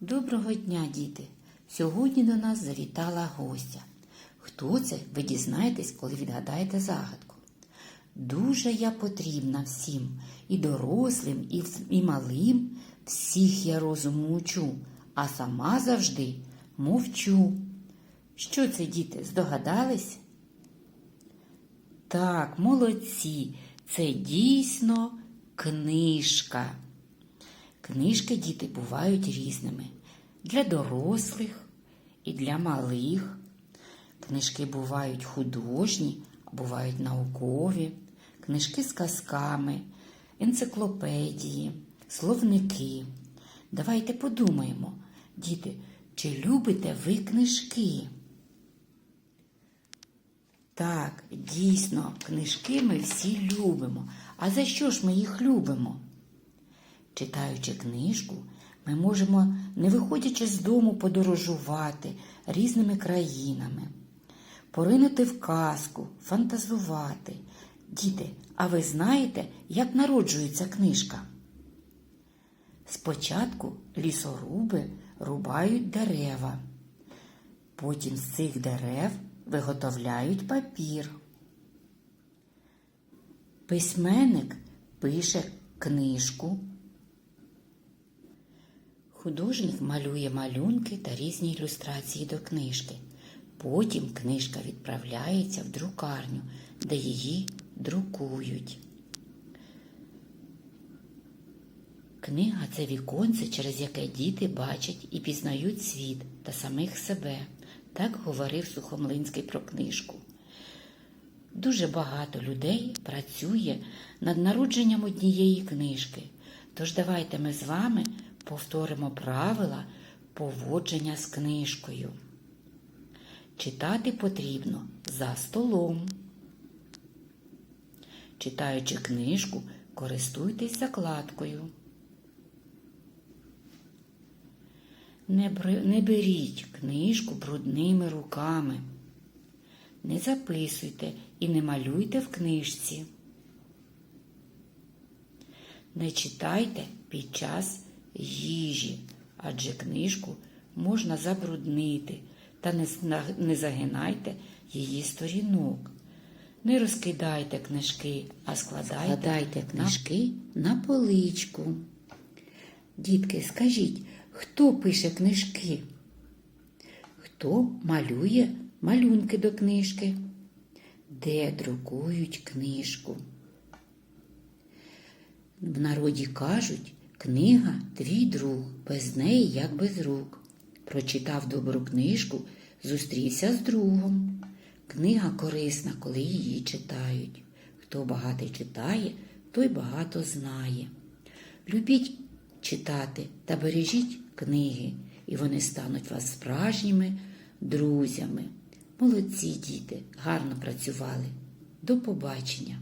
Доброго дня, діти! Сьогодні до нас завітала гостя. Хто це, ви дізнаєтесь, коли відгадаєте загадку. Дуже я потрібна всім, і дорослим, і, і малим, всіх я розуму учу, а сама завжди мовчу. Що це, діти, здогадались? Так, молодці, це дійсно книжка. Книжки діти бувають різними для дорослих і для малих. Книжки бувають художні, бувають наукові, книжки з казками, енциклопедії, словники. Давайте подумаємо, діти, чи любите ви книжки? Так, дійсно, книжки ми всі любимо. А за що ж ми їх любимо? Читаючи книжку, ми можемо, не виходячи з дому, подорожувати різними країнами, поринути в казку, фантазувати. Діти, а ви знаєте, як народжується книжка? Спочатку лісоруби рубають дерева, потім з цих дерев виготовляють папір. Письменник пише книжку. Художник малює малюнки та різні ілюстрації до книжки. Потім книжка відправляється в друкарню, де її друкують. Книга це віконце, через яке діти бачать і пізнають світ та самих себе. Так говорив Сухомлинський про книжку. Дуже багато людей працює над народженням однієї книжки. Тож давайте ми з вами повторимо правила поводження з книжкою. Читати потрібно за столом. Читаючи книжку, користуйтесь закладкою. Не, бр- не беріть книжку брудними руками. Не записуйте і не малюйте в книжці. Не читайте під час їжі, адже книжку можна забруднити та не, загинайте її сторінок. Не розкидайте книжки, а складайте, Складайте книжки на поличку. Дітки, скажіть, хто пише книжки? Хто малює малюнки до книжки? Де друкують книжку? В народі кажуть, книга твій друг, без неї як без рук. Прочитав добру книжку, зустрівся з другом. Книга корисна, коли її читають. Хто багато читає, той багато знає. Любіть читати та бережіть книги, і вони стануть вас справжніми друзями. Молодці діти, гарно працювали. До побачення!